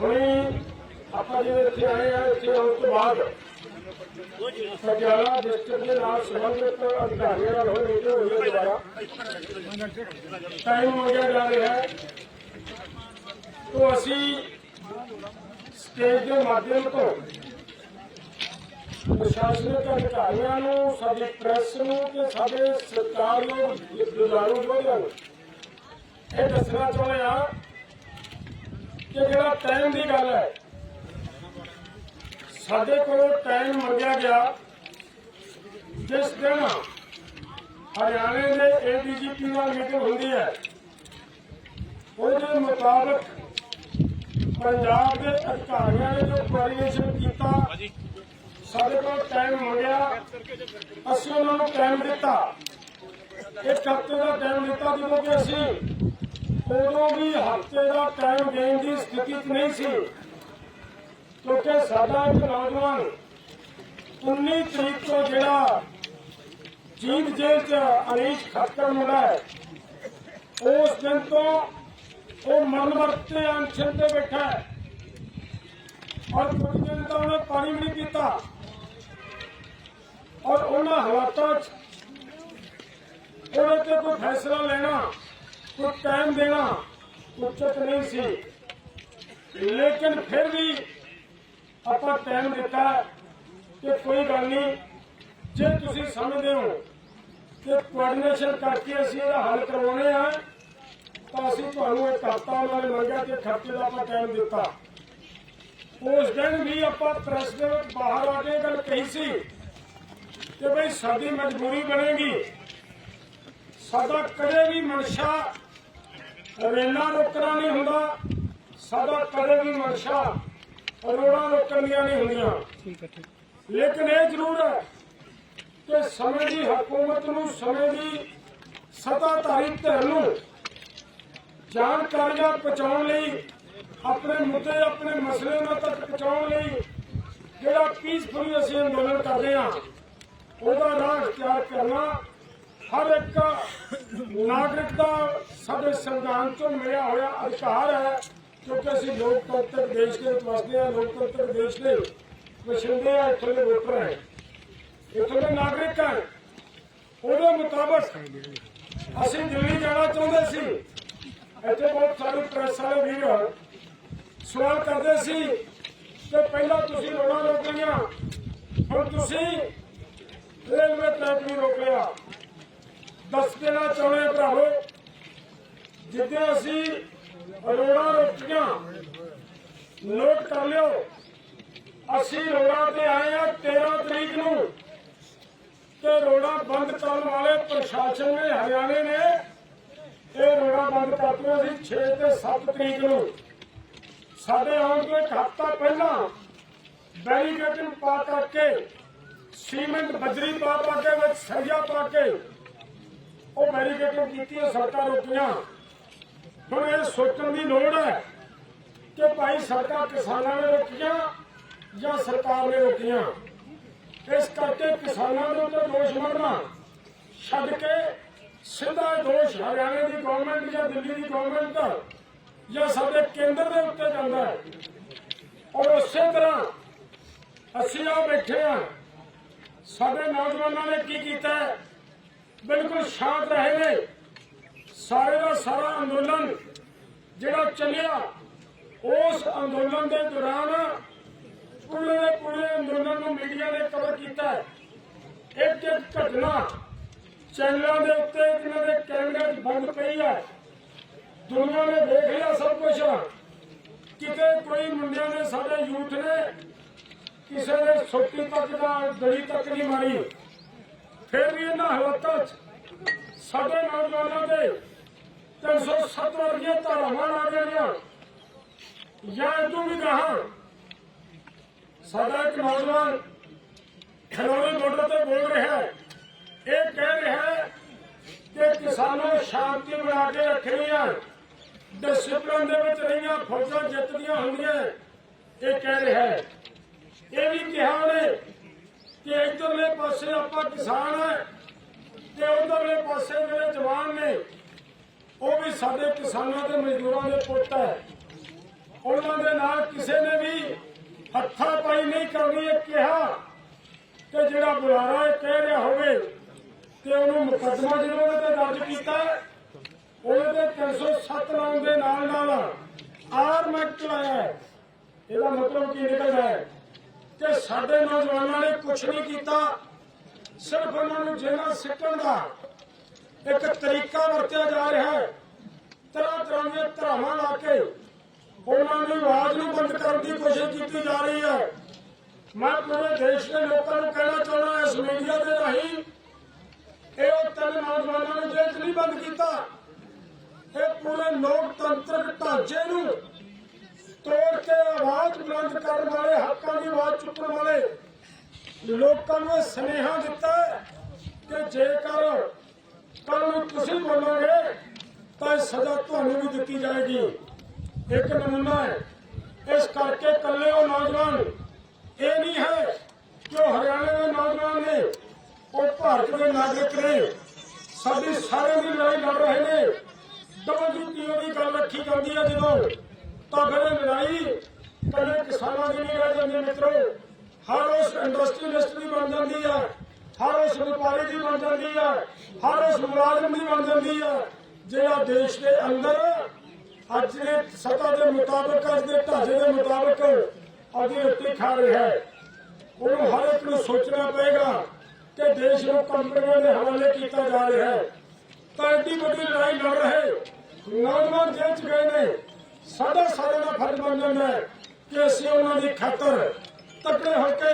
ਹੁਣੀ ਆਪਾਂ ਜਿਹੜੇ ਇੱਥੇ ਆਏ ਆ, ਇੱਥੇ ਆਉਣ ਤੋਂ ਬਾਅਦ ਪਟਿਆਲਾ ਡਿਸਟ੍ਰਿਕਟ ਦੇ ਨਾਲ ਸੰਬੰਧਿਤ ਅਧਿਕਾਰੀਆਂ ਨਾਲ ਹੋਈ ਮੀਟਿੰਗ ਹੋਈ ਹੈ ਦੁਬਾਰਾ। ਟਾਈਮ ਹੋ ਗਿਆ ਜਾ ਰਿਹਾ ਹੈ। ਤੋਂ ਅਸੀਂ ਸਟੇਜ ਦੇ ਮਾਧਿਅਮ ਤੋਂ ਪ੍ਰਸ਼ਾਸਨਿਕ ਅਧਿਕਾਰੀਆਂ ਨੂੰ, ਸਾਡੀ ਪ੍ਰੈਸ ਨੂੰ ਤੇ ਸਾਡੇ ਸਰਕਾਰ ਨੂੰ ਦੁਲਾਰੂ ਯੋਧਿਆਂ ਨੂੰ ਇਹ ਦੱਸਣਾ ਚਾਹੁੰਦੇ ਆ ਕਿ ਜਿਹੜਾ ਟਾਈਮ ਦੀ ਗੱਲ ਹੈ ਸਾਡੇ ਕੋਲ ਟਾਈਮ ਮੰਗਿਆ ਗਿਆ। ਜਿਸ ਦਿਨ ਹਰਿਆਣੇ ਦੇ ਏਡੀਜੀਪੀ ਨਾਲ ਮੀਟਿੰਗ ਹੁੰਦੀ ਹੈ ਉਹਦੇ ਮੁਤਾਬਕ ਪੰਜਾਬ ਦੇ ਅਧਿਕਾਰੀਆਂ ਨੇ ਜੋ ਕੋਆਰਡੀਨੇਸ਼ਨ ਕੀਤਾ ਸਾਡੇ ਕੋਲ ਟਾਈਮ ਮੰਗਿਆ ਅਸੀਂ ਉਹਨਾਂ ਨੂੰ ਟਾਈਮ ਦਿੱਤਾ। ਇੱਕ ਹਫ਼ਤੇ ਦਾ ਟਾਈਮ ਦਿੱਤਾ ਜਦੋਂ ਕਿ ਅਸੀਂ ਉਦੋਂ ਵੀ ਹਫ਼ਤੇ ਦਾ ਟਾਈਮ ਦੇਣ ਦੀ ਸਥਿਤੀ 'ਚ ਨਹੀਂ ਸੀ। ਕਿਉਂਕਿ ਸਾਡਾ ਇੱਕ ਨੌਜਵਾਨ 19 ਤਰੀਕ ਤੋਂ ਜਿਹੜਾ ਜੀਂਦ ਜੇਲ੍ਹ 'ਚ ਅਨੀਸ਼ ਖੱਤਰ ਮੁੰਡਾ ਹੈ, ਉਸ ਦਿਨ ਤੋਂ ਉਹ ਮਰਨ ਵਰਤੇ ਅਨਸ਼ਨ ਤੇ ਬੈਠਾ ਹੈ। ਔਰ ਕੁਝ ਦਿਨ ਤਾਂ ਉਹਨੇ ਪਾਣੀ ਵੀ ਨਹੀਂ ਪੀਤਾ। ਔਰ ਉਹਨਾਂ ਹਾਲਾਤਾਂ 'ਚ ਉਹਦੇ ਤੇ ਕੋਈ ਫੈਸਲਾ ਲੈਣਾ ਕੋਈ ਟਾਈਮ ਦੇਣਾ। ਉਚਿਤ ਨਹੀਂ ਸੀ। ਲੇਕਿਨ ਫਿਰ ਵੀ ਆਪਾਂ ਟਾਈਮ ਦਿੱਤਾ ਕਿ ਕੋਈ ਗੱਲ ਨਹੀਂ, ਜੇ ਤੁਸੀਂ ਸਮਝਦੇ ਹੋ ਕਿ ਕੋਆਰਡੀਨੇਸ਼ਨ ਕਰਕੇ ਅਸੀਂ ਇਹਦਾ ਹੱਲ ਕਰਵਾਉਣੇ ਆ, ਤਾਂ ਅਸੀਂ ਤੁਹਾਨੂੰ ਇਹ ਹਫ਼ਤਾ ਉਹਨਾਂ ਨੇ ਮੰਗਿਆ ਕਿ ਖਰਚੇ ਦਾ ਆਪਾਂ ਟਾਈਮ ਦਿੱਤਾ। ਉਸ ਦਿਨ ਵੀ ਆਪਾਂ ਪ੍ਰੈਸ ਦੇ ਵਿੱਚ ਬਾਹਰ ਆ ਕੇ ਇਹ ਗੱਲ ਕਹੀ ਸੀ ਕਿ ਬਈ ਸਾਡੀ ਮਜਬੂਰੀ ਬਣੇਗੀ। ਸਾਡਾ ਕਦੇ ਵੀ ਮਨਸ਼ਾ ਰੇਲਾਂ ਰੋਕਣਾ ਨਹੀਂ ਹੁੰਦਾ। ਸਾਡਾ ਕਦੇ ਵੀ ਮਨਸ਼ਾ ਰੋੜਾਂ ਰੋਕਣੀਆਂ ਨਹੀਂ ਹੁੰਦੀਆਂ। ਠੀਕ ਹੈ ਠੀਕ ਲੇਕਿਨ ਇਹ ਜ਼ਰੂਰ ਹੈ ਕਿ ਸਮੇਂ ਦੀ ਹਕੂਮਤ ਨੂੰ ਸਮੇਂ ਦੀ ਸੱਤਾਧਾਰੀ ਧਿਰ ਨੂੰ ਜਾਣਕਾਰੀਆਂ ਪਹੁੰਚਾਉਣ ਲਈ ਆਪਣੇ ਮੁੱਦੇ ਆਪਣੇ ਮਸਲੇ ਉਹਨਾਂ ਤੱਕ ਪਹੁੰਚਾਉਣ ਲਈ ਜਿਹੜਾ ਪੀਸਫੁਲੀ ਅਸੀਂ ਅੰਦੋਲਨ ਕਰਦੇ ਹਾਂ ਉਹਦਾ ਰਾਹ ਅਖਤਿਆਰ ਕਰਨਾ ਹਰ ਇੱਕ ਨਾਗਰਿਕ ਦਾ ਸਾਡੇ ਸੰਵਿਧਾਨ ਤੋਂ ਮਿਲਿਆ ਹੋਇਆ ਅਧਿਕਾਰ ਹੈ, ਕਿਉਂਕਿ ਅਸੀਂ ਲੋਕਤੰਤਰ ਦੇਸ਼ ਦੇ ਵਿੱਚ ਵਸਦੇ ਹਾਂ, ਲੋਕਤੰਤਰ ਦੇਸ਼ ਦੇ ਵਸਿੰਦੇ ਆ ਇੱਥੋਂ ਦੇ ਵੋਟਰ ਹੈ। ਇੱਥੋਂ ਦੇ ਨਾਗਰਿਕ ਹੈ। ਉਹਦੇ ਮੁਤਾਬਕ ਅਸੀਂ ਦਿੱਲੀ ਜਾਣਾ ਚਾਹੁੰਦੇ ਸੀ। ਇੱਥੇ ਬਹੁਤ ਸਾਰੇ ਪ੍ਰੈਸ ਵਾਲੇ ਵੀਰ ਸਵਾਲ ਕਰਦੇ ਸੀ ਕਿ ਪਹਿਲਾਂ ਤੁਸੀਂ ਲੋੜਾਂ ਰੋਕ ਲਈਆਂ, ਹੁਣ ਤੁਸੀਂ ਰੇਲਵੇ ਟਰੈਕ ਵੀ ਰੋਕ ਲਿਆ। ਦੱਸ ਦੇਣਾ ਚਾਹੁੰਦੇ ਹਾਂ ਭਰਾਵੋ, ਜਿੱਦੇ ਅਸੀਂ ਰੋੜਾ ਰੋਕੀਆਂ ਨੋਟ ਕਰ ਲਿਓ, ਅਸੀਂ ਰੋੜਾ ਤੇ ਆਏ ਆ 13 ਤਰੀਕ ਨੂੰ ਤੇ ਰੋੜਾ ਬੰਦ ਕਰਨ ਵਾਲੇ ਪ੍ਰਸ਼ਾਸਨ ਨੇ, ਹਰਿਆਣੇ ਨੇ, ਇਹ ਰੋੜਾ ਬੰਦ ਕਰਤੀਆਂ ਸੀ 6 ਤੇ 7 ਤਰੀਕ ਨੂੰ। ਸਾਡੇ ਆਉਣ ਤੋਂ ਇੱਕ ਹਫ਼ਤਾ ਪਹਿਲਾਂ ਬੈਰੀਕੇਡਿੰਗ ਪਾ ਕਰਕੇ, ਸੀਮੈਂਟ ਬਜਰੀ ਪਾ ਪਾ ਕੇ ਵਿੱਚ ਸਰੀਆ ਪਾ ਕੇ ਉਹ ਬੈਰੀਕੇਡਿੰਗ ਕੀਤੀ ਸੜਕਾਂ ਰੋਕੀਆਂ। ਹੁਣ ਇਹ ਸੋਚਣ ਦੀ ਲੋੜ ਹੈ ਕਿ ਭਾਈ ਸੜਕਾਂ ਕਿਸਾਨਾਂ ਨੇ ਰੋਕੀਆਂ ਜਾਂ ਸਰਕਾਰ ਨੇ ਰੋਕੀਆਂ। ਇਸ ਕਰਕੇ ਕਿਸਾਨਾਂ ਦੇ ਉੱਤੇ ਦੋਸ਼ ਮੜਨਾ ਛੱਡ ਕੇ ਸਿੱਧਾ ਦੋਸ਼ ਹਰਿਆਣੇ ਦੀ ਗਵਰਨਮੈਂਟ ਜਾਂ ਦਿੱਲੀ ਦੀ ਗਵਰਨਮੈਂਟ ਜਾਂ ਸਾਡੇ ਕੇਂਦਰ ਦੇ ਉੱਤੇ ਜਾਂਦਾ ਹੈ। ਔਰ ਉਸੇ ਤਰ੍ਹਾਂ ਅਸੀਂ ਆ ਬੈਠੇ ਆ ਸਾਡੇ ਨੌਜਵਾਨਾਂ ਨੇ ਕੀ ਕੀਤਾ ਬਿਲਕੁਲ ਸ਼ਾਂਤ ਰਹੇ ਨੇ। ਸਾਰੇ ਦਾ ਸਾਰਾ ਅੰਦੋਲਨ ਜਿਹੜਾ ਚੱਲਿਆ, ਉਸ ਅੰਦੋਲਨ ਦੇ ਦੌਰਾਨ ਪੂਰੇ ਦੇ ਪੂਰੇ ਅੰਦੋਲਨ ਨੂੰ ਮੀਡੀਆ ਨੇ ਕਵਰ ਕੀਤਾ ਹੈ। ਇੱਕ ਇੱਕ ਘਟਨਾ ਚੈਨਲਾਂ ਦੇ ਉੱਤੇ ਇਹਨਾਂ ਦੇ ਕੈਮਰੇ 'ਚ ਬੰਦ ਪਈ ਹੈ। ਦੁਨੀਆ ਨੇ ਦੇਖ ਲਿਆ ਸਭ ਕੁਝ ਕਿਤੇ ਕੋਈ ਮੁੰਡਿਆਂ ਨੇ ਸਾਡੇ ਯੂਥ ਨੇ ਕਿਸੇ ਨੇ ਸੋਟੀ ਤੱਕ ਦਾ, ਗਲੀ ਤੱਕ ਨਹੀਂ ਮਾਰੀ। ਫਿਰ ਵੀ ਇਹਨਾਂ ਹਾਲਾਤਾਂ 'ਚ ਸਾਡੇ ਨੌਜਵਾਨਾਂ ਦੇ 370 ਵਰਗੀਆਂ ਧਾਰਾਵਾਂ ਲਾ ਦੇਣੀਆਂ। ਜਾਂ ਇਹ ਵੀ ਕਹਾਂ, ਸਾਡਾ ਇੱਕ ਨੌਜਵਾਨ ਖਲੋਣੇ ਮੋਟਰ ਤੇ ਬੋਲ ਰਿਹਾ ਹੈ। ਇਹ ਕਹਿ ਰਿਹਾ ਹੈ ਕਿ ਕਿਸਾਨਾਂ ਸ਼ਾਂਤੀ ਬਣਾ ਕੇ ਰੱਖਣੀ ਹੈ ਡਿਸਪਲਿਨ ਦੇ ਵਿੱਚ ਰਹੀਆਂ, ਫੌਜਾਂ ਜਿੱਤਦੀਆਂ ਹੁੰਦੀਆਂ। ਇਹ ਕਹਿ ਰਿਹਾ ਹੈ। ਇਹ ਵੀ ਕਿਹਾ ਨੇ ਕਿ ਇਧਰਲੇ ਪਾਸੇ ਆਪਾਂ ਕਿਸਾਨ ਹੈ ਤੇ ਉਧਰਲੇ ਪਾਸੇ ਜਿਹੜੇ ਜਵਾਨ ਨੇ ਉਹ ਵੀ ਸਾਡੇ ਕਿਸਾਨਾਂ ਤੇ ਮਜ਼ਦੂਰਾਂ ਦੇ ਪੁੱਤ ਹੈ। ਉਹਨਾਂ ਦੇ ਨਾਲ ਕਿਸੇ ਨੇ ਵੀ ਹੱਥਾਂ ਪਾਈ ਨਹੀਂ ਕਰਨੀ ਇਹ ਕਿਹਾ ਕਿ ਜਿਹੜਾ ਬੁਲਾਰਾ ਇਹ ਕਹਿ ਰਿਹਾ ਹੋਵੇ ਤੇ ਉਹਨੂੰ ਮੁਕੱਦਮਾ ਜਿਹੜਾ ਉਹਦੇ ਤੇ ਦਰਜ ਕੀਤਾ ਹੈ, ਉਹਦੇ ਤੇ 307 ਲਾਉਣ ਦੇ ਨਾਲ ਨਾਲ ਆਰਮ ਐਕਟ ਲਾਇਆ ਇਹਦਾ ਮਤਲਬ ਕੀ ਨਿਕਲਦਾ ਹੈ? ਕਿ ਸਾਡੇ ਨੌਜਵਾਨਾਂ ਨੇ ਕੁਝ ਨਹੀਂ ਕੀਤਾ, ਸਿਰਫ ਉਹਨਾਂ ਨੂੰ ਜੇਲ੍ਹਾਂ ਸਿੱਟਣ ਦਾ ਇੱਕ ਤਰੀਕਾ ਵਰਤਿਆ ਜਾ ਰਿਹਾ ਹੈ। ਤਰ੍ਹਾਂ ਤਰ੍ਹਾਂ ਦੀਆਂ ਧਰਾਵਾਂ ਲਾ ਕੇ ਉਹਨਾਂ ਦੀ ਆਵਾਜ਼ ਨੂੰ ਬੰਦ ਕਰਨ ਦੀ ਕੋਸ਼ਿਸ਼ ਕੀਤੀ ਜਾ ਰਹੀ ਹੈ। ਮੈਂ ਪੂਰੇ ਦੇਸ਼ ਦੇ ਲੋਕਾਂ ਨੂੰ ਕਹਿਣਾ ਚਾਹੁੰਦਾ ਇਸ ਮੀਡੀਆ ਦੇ ਰਾਹੀਂ ਇਹ ਉਹ ਤਿੰਨ ਨੌਜਵਾਨਾਂ ਨੂੰ ਜੇਲ੍ਹ 'ਚ ਨਹੀਂ ਬੰਦ ਕੀਤਾ। ਇਹ ਪੂਰੇ ਲੋਕਤੰਤਰਕ ਢਾਂਚੇ ਨੂੰ ਤੋੜ ਕੇ ਆਵਾਜ਼ ਬੁਲੰਦ ਕਰਨ ਵਾਲੇ, ਹੱਕਾਂ ਦੀ ਆਵਾਜ਼ ਚੁੱਕਣ ਵਾਲੇ ਲੋਕਾਂ ਨੂੰ ਇਹ ਸੁਨੇਹਾ ਦਿੱਤਾ ਕਿ ਜੇਕਰ ਕੱਲ ਨੂੰ ਤੁਸੀਂ ਬੋਲੋਗੇ ਤਾਂ ਸਜ਼ਾ ਤੁਹਾਨੂੰ ਵੀ ਦਿੱਤੀ ਜਾਏਗੀ। ਇੱਕ ਨਮੂਨਾ ਹੈ। ਇਸ ਕਰਕੇ ਕੱਲੇ ਉਹ ਨੌਜਵਾਨ, ਇਹ ਨਹੀਂ ਹੈ ਕਿ ਉਹ ਹਰਿਆਣੇ ਦੇ ਨੌਜਵਾਨ ਨੇ, ਉਹ ਭਾਰਤ ਦੇ ਨਾਗਰਿਕ ਨੇ। ਸਾਡੀ ਸਾਰਿਆਂ ਦੀ ਲੜਾਈ ਲੜ ਰਹੇ ਨੇ। ਡਬਲਯੂਟੀਓ ਦੀ ਗੱਲ ਰੱਖੀ ਜਾਂਦੀ ਹੈ ਜਦੋਂ ਤਾਂ ਫਿਰ ਇਹ ਲੜਾਈ ਕਦੇ ਕਿਸਾਨਾਂ ਦੀ ਨਹੀਂ ਰਹਿ ਜਾਂਦੀ ਮਿੱਤਰੋ। ਹਰ ਉਸ ਇੰਡਸਟਰੀਲਿਸਟ ਦੀ ਬਣ ਜਾਂਦੀ ਹੈ ਹਰ ਉਸ ਵਪਾਰੀ ਦੀ ਬਣ ਜਾਂਦੀ ਹੈ ਹਰ ਉਸ ਮੁਲਾਜ਼ਮ ਦੀ ਬਣ ਜਾਂਦੀ ਹੈ ਜਿਹੜਾ ਦੇਸ਼ ਦੇ ਅੰਦਰ ਅੱਜ ਦੇ ਸਤਾ ਦੇ ਮੁਤਾਬਕ, ਅੱਜ ਦੇ ਢਾਂਚੇ ਦੇ ਮੁਤਾਬਕ ਅਜੇ ਰੋਟੀ ਖਾ ਰਿਹਾ ਹੈ। ਉਹਨੂੰ ਹਰ ਇੱਕ ਨੂੰ ਸੋਚਣਾ ਪਏਗਾ ਕਿ ਦੇਸ਼ ਨੂੰ ਕੰਪਨੀਆਂ ਦੇ ਹਵਾਲੇ ਕੀਤਾ ਜਾ ਰਿਹਾ ਹੈ। ਤਾਂ ਐਡੀ ਵੱਡੀ ਲੜਾਈ ਲੜ ਰਹੇ ਨੌਜਵਾਨ ਜੇਲ੍ਹ ਚ ਗਏ ਨੇ। ਸਾਡਾ ਸਾਰਿਆਂ ਦਾ ਫਰਜ਼ ਬਣ ਹੈ ਕਿ ਅਸੀਂ ਉਹਨਾਂ ਦੀ ਖਾਤਰ ਤਕੜੇ ਹੋ ਕੇ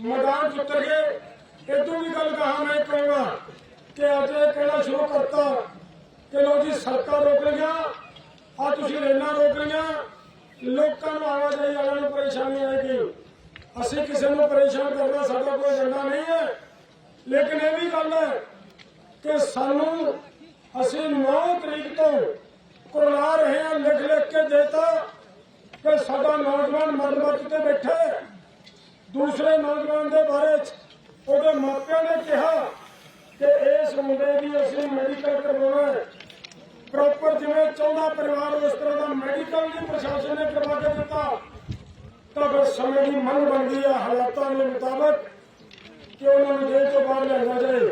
ਮੈਦਾਨ 'ਚ ਉਤਰ ਗਏ। ਇਦੋਂ ਵੀ ਗੱਲ ਕਹਾਂ ਮੈਂ ਕਹੂੰਗਾ ਕਿ ਅੱਜ ਇਹ ਕਹਿਣਾ ਸ਼ੁਰੂ ਕਰਤਾ ਕਿ ਲੋ ਜੀ, ਸੜਕਾਂ ਰੋਕ ਲਈਆਂ ਆ ਤੁਸੀਂ ਰੇਲਾਂ ਰੋਕ ਲਈਆਂ ਲੋਕਾਂ ਨੂੰ ਆਵਾਜਾਈ ਵਾਲਿਆਂ ਨੂੰ ਪਰੇਸ਼ਾਨੀ ਆਏਗੀ ਅਸੀਂ ਕਿਸੇ ਨੂੰ ਪਰੇਸ਼ਾਨ ਕਰਨਾ ਸਾਡਾ ਕੋਈ ਏਜੰਡਾ ਨਹੀਂ ਹੈ। ਲੇਕਿਨ ਇਹ ਵੀ ਗੱਲ ਹੈ ਕਿ ਸਾਨੂੰ ਅਸੀਂ 9 ਤਰੀਕ ਤੋਂ ਕੁਰਲਾ ਰਹੇ ਆ, ਲਿਖ ਲਿਖ ਕੇ ਦੇਤਾ ਕਿ ਸਾਡਾ ਨੌਜਵਾਨ ਮਰਮਤ ਤੇ ਬੈਠਾ ਦੂਸਰੇ ਨੌਜਵਾਨ ਦੇ ਬਾਰੇ ਉਹਦੇ ਮਾਪਿਆਂ ਨੇ ਕਿਹਾ ਕਿ ਇਸ ਮੁੰਡੇ ਦੀ ਅਸੀਂ ਮੈਡੀਕਲ ਕਰਵਾਉਣਾ ਹੈ। ਪ੍ਰੋਪਰ ਜਿਵੇਂ ਚਾਹੁੰਦਾ ਪਰਿਵਾਰ ਉਸ ਤਰ੍ਹਾਂ ਦਾ ਮੈਡੀਕਲ ਦੀ ਪ੍ਰਸ਼ਾਸਨ ਨੇ ਕਰਵਾ ਕੇ ਦਿੱਤਾ। ਤਾਂ ਫਿਰ ਸਮੇਂ ਦੀ ਮੰਗ ਬਣਦੀ ਹੈ ਹਾਲਾਤਾਂ ਦੇ ਮੁਤਾਬਕ ਕਿ ਉਹਨਾਂ ਨੂੰ ਜੇਲ੍ਹ ਤੋਂ ਬਾਹਰ ਲਿਆਉਣਾ ਜਾਏ।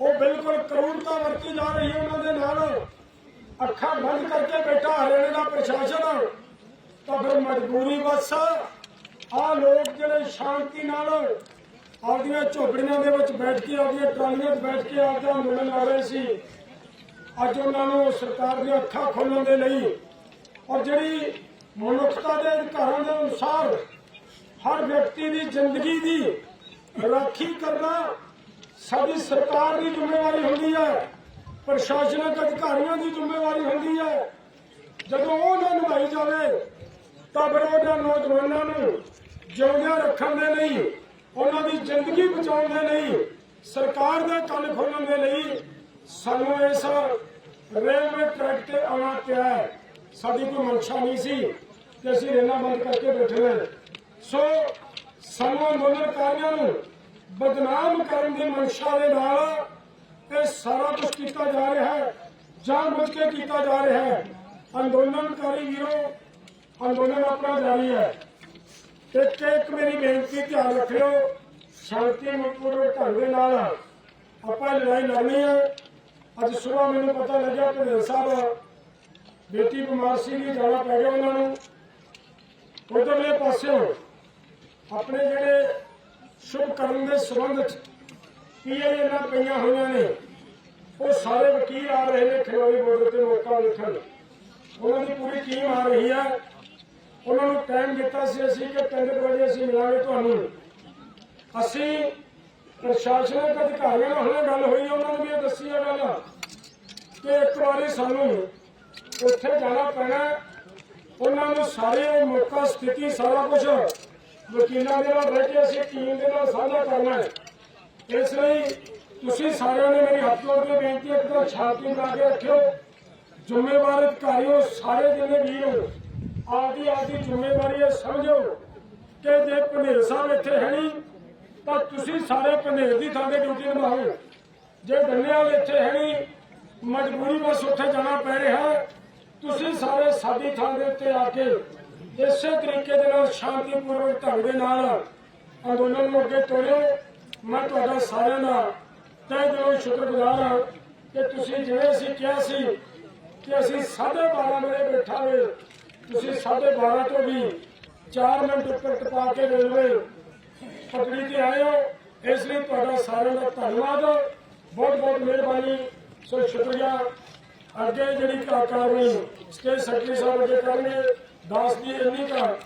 ਉਹ ਬਿਲਕੁਲ ਕਰੂਰਤਾ ਵਰਤੀ ਜਾ ਰਹੀ ਹੈ ਉਹਨਾਂ ਦੇ ਨਾਲ। ਅੱਖਾਂ ਬੰਦ ਕਰਕੇ ਬੈਠਾ ਹਰਿਆਣੇ ਦਾ ਪ੍ਰਸ਼ਾਸਨ। ਤਾਂ ਫਿਰ ਮਜਬੂਰੀ ਬਸ। ਆ ਲੋਕ ਜਿਹੜੇ ਸ਼ਾਂਤੀ ਨਾਲ ਆਪਦੀਆਂ ਝੋਪੜੀਆਂ ਦੇ ਵਿੱਚ ਬੈਠ ਕੇ, ਆਪਦੀਆਂ ਟਰਾਲੀਆਂ 'ਚ ਬੈਠ ਕੇ ਆਪਦਾ ਅੰਦੋਲਨ ਲਾ ਰਹੇ ਸੀ। ਅੱਜ ਉਹਨਾਂ ਨੂੰ ਸਰਕਾਰ ਦੀਆਂ ਅੱਖਾਂ ਖੋਲਣ ਦੇ ਲਈ ਔਰ ਜਿਹੜੀ ਮਨੁੱਖਤਾ ਦੇ ਅਧਿਕਾਰਾਂ ਦੇ ਅਨੁਸਾਰ ਹਰ ਵਿਅਕਤੀ ਦੀ ਜ਼ਿੰਦਗੀ ਦੀ ਰਾਖੀ ਕਰਨਾ ਸਾਡੀ ਸਰਕਾਰ ਦੀ ਜ਼ਿੰਮੇਵਾਰੀ ਹੁੰਦੀ ਹੈ। ਪ੍ਰਸ਼ਾਸਨਿਕ ਅਧਿਕਾਰੀਆਂ ਦੀ ਜ਼ਿੰਮੇਵਾਰੀ ਹੁੰਦੀ ਹੈ। ਜਦੋਂ ਉਹ ਨਾ ਨਿਭਾਈ ਜਾਵੇ, ਤਾਂ ਫਿਰ ਨੌਜਵਾਨਾਂ ਨੂੰ ਜਿਉਂਦਿਆਂ ਰੱਖਣ ਦੇ ਲਈ, ਉਹਨਾਂ ਦੀ ਜ਼ਿੰਦਗੀ ਬਚਾਉਣ ਦੇ ਲਈ, ਸਰਕਾਰ ਦੇ ਕੰਨ ਖੋਲਣ ਦੇ ਲਈ ਸਾਨੂੰ ਇਸ ਰੇਲਵੇ ਟਰੈਕ ਤੇ ਆਉਣਾ ਪਿਆ ਹੈ। ਸਾਡੀ ਕੋਈ ਮਨਸ਼ਾ ਨਹੀਂ ਸੀ ਕਿ ਅਸੀਂ ਰੇਲਾਂ ਬੰਦ ਕਰਕੇ ਬੈਠੇ ਹਾਂ। ਸੋ ਸਾਨੂੰ ਅੰਦੋਲਨਕਾਰੀਆਂ ਨੂੰ ਬਦਨਾਮ ਕਰਨ ਦੀ ਮਨਸ਼ਾ ਦੇ ਨਾਲ ਇਹ ਸਾਰਾ ਕੁਝ ਕੀਤਾ ਜਾ ਰਿਹਾ ਹੈ ਜਾਣਬੁੱਝ ਕੇ ਕੀਤਾ ਜਾ ਰਿਹਾ ਹੈ। ਅੰਦੋਲਨਕਾਰੀ ਵੀਰੋ, ਅੰਦੋਲਨ ਆਪਣਾ ਜਾਰੀ ਹੈ। ਇੱਕ ਇੱਕ ਮੇਰੀ ਬੇਨਤੀ ਧਿਆਨ ਰੱਖਿਓ, ਸ਼ਾਂਤੀ ਢੰਗ ਦੇ ਨਾਲ ਆਪਾਂ ਲੜਾਈ ਲੜਨੀ ਹੈ। ਅੱਜ ਸਵੇਰ ਮੈਨੂੰ ਪਤਾ ਲੱਗਿਆ ਕਿ ਸਾਹਿਬ, ਬੇਟੀ ਬਿਮਾਰ ਸੀ, ਵੀ ਜਾਣਾ ਪੈ ਗਿਆ ਉਹਨਾਂ ਨੂੰ। ਉਧਰਲੇ ਪਾਸਿਓਂ ਆਪਣੇ ਜਿਹੜੇ ਸ਼ੁਭ ਕਰਨ ਦੇ ਸੰਬੰਧ ਚ ਪੀਆਈਏ ਨਾਲ ਪਈਆਂ ਹੋਈਆਂ ਨੇ। ਉਹ ਸਾਰੇ ਵਕੀਲ ਆ ਰਹੇ ਨੇ ਖਿਲਾੜੀ ਬੋਰਡ ਤੇ ਮੌਕਾ ਲਿਖਣ ਉਹਨਾਂ ਦੀ ਪੂਰੀ ਟੀਮ ਆ ਰਹੀ ਹੈ। ਉਹਨਾਂ ਨੂੰ ਟਾਈਮ ਦਿੱਤਾ ਸੀ ਅਸੀਂ ਕਿ 3 ਵਜੇ ਅਸੀਂ ਮਿਲਾਂਗੇ ਤੁਹਾਨੂੰ। ਅਸੀਂ ਪ੍ਰਸ਼ਾਸਨਿਕ ਅਧਿਕਾਰੀਆਂ ਨਾਲ ਹੁਣੇ ਗੱਲ ਹੋਈ, ਉਹਨਾਂ ਨੂੰ ਵੀ ਇਹ ਦੱਸੀ ਹੈ ਗੱਲ ਕਿ ਇੱਕ ਵਾਰੀ ਸਾਨੂੰ ਉੱਥੇ ਜਾਣਾ ਪੈਣਾ ਉਹਨਾਂ ਨੂੰ ਸਾਰੇ ਮੌਕਾ, ਸਥਿਤੀ, ਸਾਰਾ ਕੁਝ ਵਕੀਲਾਂ ਦੇ ਨਾਲ ਬਹਿ ਕੇ ਅਸੀਂ ਟੀਮ ਦੇ ਨਾਲ ਸਾਂਝਾ ਕਰਨਾ ਹੈ। ਇਸ ਲਈ ਤੁਸੀਂ ਸਾਰਿਆਂ ਨੇ ਮੇਰੀ ਹੱਥ ਜੋੜ ਕੇ ਬੇਨਤੀ ਹੈ ਕਿ ਤਾਂ ਛਾਤੀ ਲਾ ਕੇ ਰੱਖਿਓ। ਜ਼ਿੰਮੇਵਾਰ ਅਧਿਕਾਰੀਓ ਸਾਰੇ ਜਿਹਨੇ ਵੀ ਹੋ, ਆਪਦੀ ਆਪਦੀ ਜ਼ਿੰਮੇਵਾਰੀ ਇਹ ਸਮਝੋ ਕਿ ਜੇ ਭਨੇਰ ਸਾਹਿਬ ਇੱਥੇ ਹੈ ਨਹੀਂ, ਤਾਂ ਤੁਸੀਂ ਸਾਰੇ ਭਨੇਰ ਦੀ ਥਾਂ ਤੇ ਡਿਊਟੀ ਨਿਭਾਓ। ਜੇ ਡੰਨਿਆਂ ਇੱਥੇ ਹੈ ਨਹੀਂ, ਮਜਬੂਰੀ ਬਸ ਉੱਥੇ ਜਾਣਾ ਪੈ ਰਿਹਾ ਤੁਸੀਂ ਸਾਰੇ ਸਾਡੀ ਥਾਂ ਦੇ ਉੱਤੇ ਆ ਕੇ ਇਸੇ ਤਰੀਕੇ ਦੇ ਨਾਲ ਸ਼ਾਂਤੀਪੂਰਵਕ ਢੰਗ ਦੇ ਨਾਲ ਅੰਦੋਲਨ ਨੂੰ ਅੱਗੇ ਤੋਰਿਓ। ਮੈਂ ਤੁਹਾਡਾ ਸਾਰਿਆਂ ਦਾ ਤਹਿ ਦਿਲੋਂ ਸ਼ੁਕਰਗੁਜ਼ਾਰ ਹਾਂ ਕਿ ਤੁਸੀਂ ਜਿਵੇਂ ਅਸੀਂ ਕਿਹਾ ਸੀ ਕਿ ਅਸੀਂ 12:30 ਵਜੇ ਬੈਠਾਂਗੇ, ਤੁਸੀਂ 12:30 ਤੋਂ ਵੀ 4 ਮਿੰਟ ਉੱਪਰ ਟਪਾ ਕੇ ਰੇਲਵੇ ਪਟੜੀ ਤੇ ਆਏ ਹੋ। ਇਸ ਲਈ ਤੁਹਾਡਾ ਸਾਰਿਆਂ ਦਾ ਧੰਨਵਾਦ ਬਹੁਤ ਬਹੁਤ ਮਿਹਰਬਾਨੀ। ਸੋ ਸ਼ੁਕਰੀਆ। ਅੱਗੇ ਜਿਹੜੀ ਕਾਰਵਾਈ ਸਟੇਟ ਸੈਕਟਰੀ ਸਾਹਿਬ ਅੱਗੇ ਕਰਨਗੇ, ਦਾਸ ਦੀ ਇੰਨੀ ਕਾ